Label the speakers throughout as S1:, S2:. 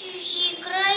S1: чужі краї.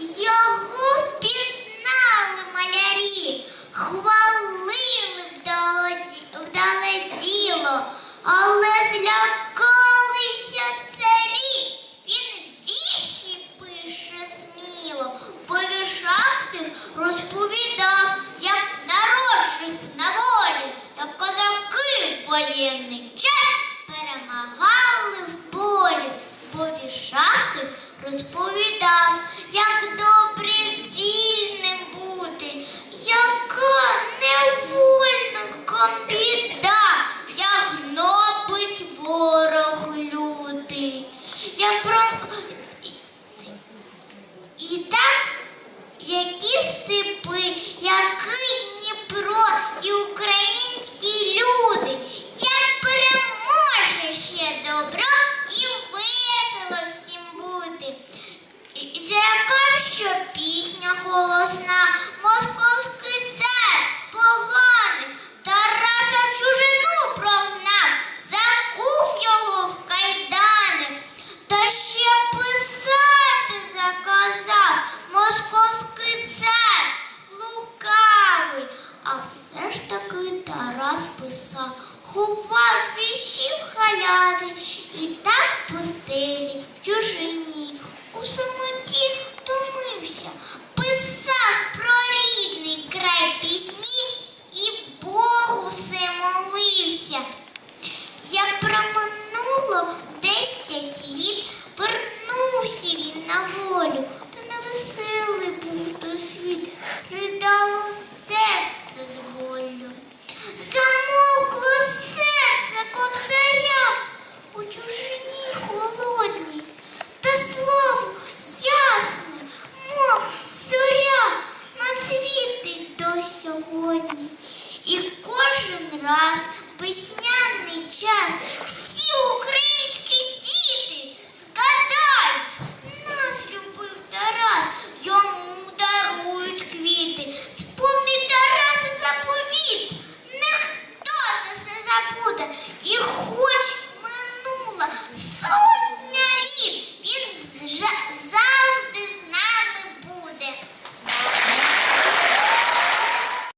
S1: Його впізнали малярі, хвалили вдале, діло, але злякалися царі. Він вірші пише сміло, бо віршах тих розповідав, як народ жив на волі, як козаки воєнний час перемагали в полі, бо віршах тих розповідав, невольникам біда, як гнобить ворог лютий. Я про і так, які степи, який Дніпро і українські люди, як переможе ще добро і весело всім бути. Злякав, що пісня голосна, московський цар поганий, ховав віші в халяві і так пустелі в чужині. У самоті томився, сьогодні. І кожен раз весняний час всі українські діти згадають, нас любив Тарас, йому дарують квіти. Спомни Тараса заповіт, ніхто нас не забуде. І хоч